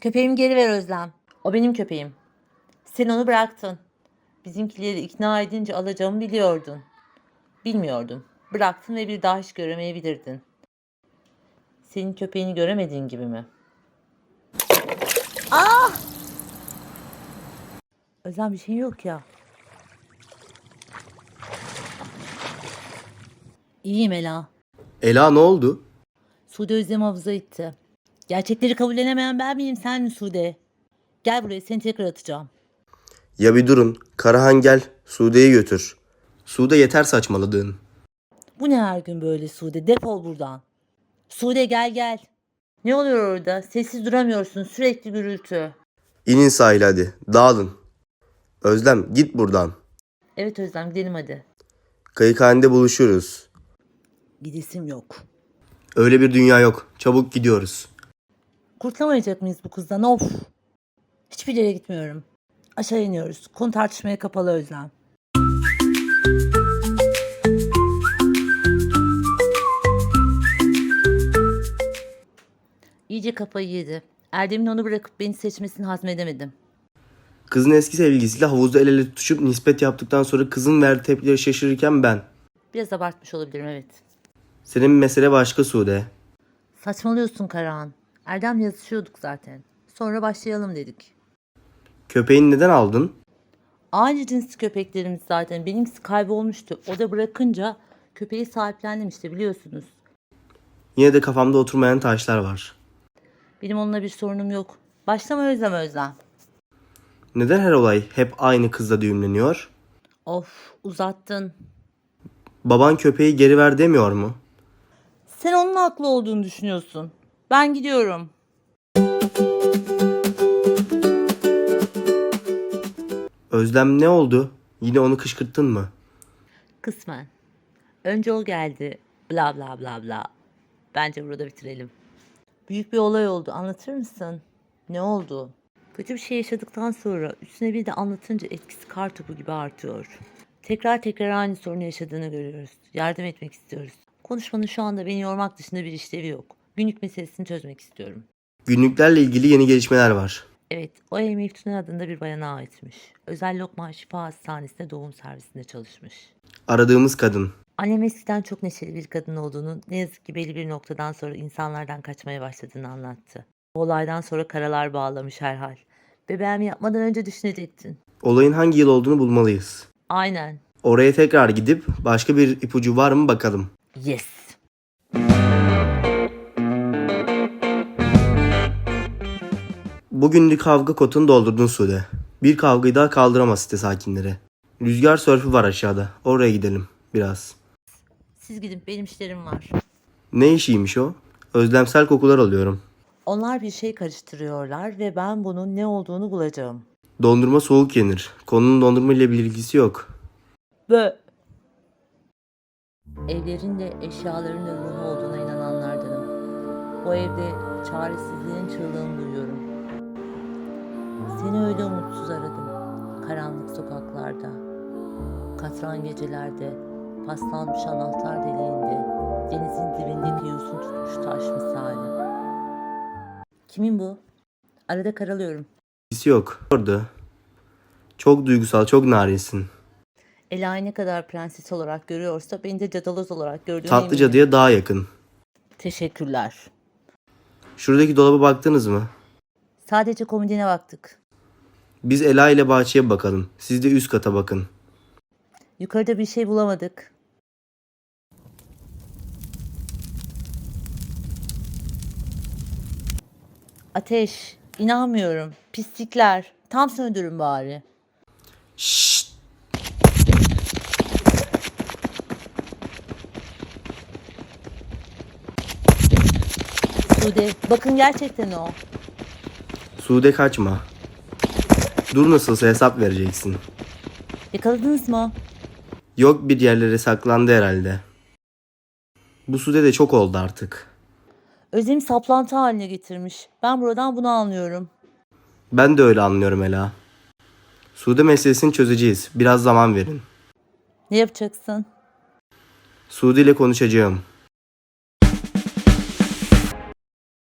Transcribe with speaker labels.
Speaker 1: Köpeğimi geri ver Özlem. O benim köpeğim. Sen onu bıraktın. Bizimkileri ikna edince alacağımı biliyordun. Bilmiyordum. Bıraktın ve bir daha hiç göremeyebilirdin. Senin köpeğini göremediğin gibi mi? Ah! Özlem bir şey yok ya. İyiyim Ela.
Speaker 2: Ela ne oldu?
Speaker 1: Sude Özlem havuza itti. Gerçekleri kabullenemeyen ben miyim sen mi Sude? Gel buraya seni tekrar atacağım.
Speaker 2: Ya bir durun. Karahan gel. Sude'yi götür. Sude yeter saçmaladığın.
Speaker 1: Bu ne her gün böyle Sude? Defol buradan. Sude gel gel. Ne oluyor orada? Sessiz duramıyorsun. Sürekli gürültü.
Speaker 2: İnin sahile hadi. Dağılın. Özlem git buradan.
Speaker 1: Evet Özlem gidelim hadi.
Speaker 2: Kayıkhanede buluşuruz.
Speaker 1: Gidesim yok.
Speaker 2: Öyle bir dünya yok. Çabuk gidiyoruz.
Speaker 1: Kurtulamayacak mıyız bu kızdan? Of. Hiçbir yere gitmiyorum. Aşağı iniyoruz. Konu tartışmaya kapalı Özlem. İyice kafayı yedi. Erdem'in onu bırakıp beni seçmesini hazmedemedim.
Speaker 2: Kızın eski sevgilisiyle havuzda el ele tutuşup nispet yaptıktan sonra kızın verdiği tepkileri şaşırırken ben.
Speaker 1: Biraz abartmış olabilirim evet.
Speaker 2: Senin mesele başka Sude.
Speaker 1: Saçmalıyorsun Karahan. Erdem'le yazışıyorduk zaten. Sonra başlayalım dedik.
Speaker 2: Köpeğini neden aldın?
Speaker 1: Aynı cins köpeklerimiz zaten. Benimkisi kaybolmuştu. O da bırakınca köpeği sahiplendim işte biliyorsunuz.
Speaker 2: Yine de kafamda oturmayan taşlar var.
Speaker 1: Benim onunla bir sorunum yok. Başlama Özlem Özlem.
Speaker 2: Neden her olay hep aynı kızla düğümleniyor?
Speaker 1: Of uzattın.
Speaker 2: Baban köpeği geri ver demiyor mu?
Speaker 1: Sen onun haklı olduğunu düşünüyorsun. Ben gidiyorum.
Speaker 2: Özlem ne oldu? Yine onu kışkırttın mı?
Speaker 1: Kısmen. Önce o geldi. Bla bla bla bla. Bence burada bitirelim. Büyük bir olay oldu. Anlatır mısın? Ne oldu? Kötü bir şey yaşadıktan sonra üstüne bir de anlatınca etkisi kar topu gibi artıyor. Tekrar tekrar aynı sorunu yaşadığını görüyoruz. Yardım etmek istiyoruz. Konuşmanın şu anda beni yormak dışında bir işlevi yok. Günlük meselesini çözmek istiyorum.
Speaker 2: Günlüklerle ilgili yeni gelişmeler var.
Speaker 1: Evet, o ev Meftun adında bir bayana aitmiş. Özel Lokman Şifa Hastanesi'nde doğum servisinde çalışmış.
Speaker 2: Aradığımız kadın.
Speaker 1: Annem eskiden çok neşeli bir kadın olduğunu, ne yazık ki belli bir noktadan sonra insanlardan kaçmaya başladığını anlattı. Bu olaydan sonra karalar bağlamış herhal. Bebeğimi yapmadan önce düşünecektin.
Speaker 2: Olayın hangi yıl olduğunu bulmalıyız.
Speaker 1: Aynen.
Speaker 2: Oraya tekrar gidip başka bir ipucu var mı bakalım.
Speaker 1: Yes.
Speaker 2: Bugünlük kavga kotunu doldurdun Sude. Bir kavgayı daha kaldıramaz site sakinleri. Rüzgar sörfü var aşağıda. Oraya gidelim biraz.
Speaker 1: Siz gidin benim işlerim var.
Speaker 2: Ne işiymiş o? Özlemsel kokular alıyorum.
Speaker 1: Onlar bir şey karıştırıyorlar ve ben bunun ne olduğunu bulacağım.
Speaker 2: Dondurma soğuk yenir. Konunun dondurma ile bir ilgisi yok.
Speaker 1: Bö. Evlerin de eşyaların da ruhu olduğuna inananlardanım. Bu evde çaresizliğin çığlığını duyuyorum. Seni öyle umutsuz aradım. Karanlık sokaklarda, katran gecelerde, paslanmış anahtar deliğinde, denizin dibindeki yosun tutmuş taş misali. Kimin bu? Arada karalıyorum.
Speaker 2: İlgisi yok. Orada. Çok duygusal, çok narinsin.
Speaker 1: Ela'yı ne kadar prenses olarak görüyorsa beni de cadaloz olarak gördüğüne
Speaker 2: Tatlı
Speaker 1: eminim.
Speaker 2: cadıya daha yakın.
Speaker 1: Teşekkürler.
Speaker 2: Şuradaki dolaba baktınız mı?
Speaker 1: Sadece komodine baktık.
Speaker 2: Biz Ela ile bahçeye bakalım. Siz de üst kata bakın.
Speaker 1: Yukarıda bir şey bulamadık. Ateş, inanmıyorum. Pislikler. Tam söndürün bari.
Speaker 2: Şşt!
Speaker 1: Sude, bakın gerçekten o.
Speaker 2: Sude kaçma. Dur nasılsa hesap vereceksin.
Speaker 1: Yakaladınız mı?
Speaker 2: Yok bir yerlere saklandı herhalde. Bu Sude de çok oldu artık.
Speaker 1: Özlemi saplantı haline getirmiş. Ben buradan bunu anlıyorum.
Speaker 2: Ben de öyle anlıyorum Ela. Sude meselesini çözeceğiz. Biraz zaman verin.
Speaker 1: Ne yapacaksın?
Speaker 2: Sude ile konuşacağım.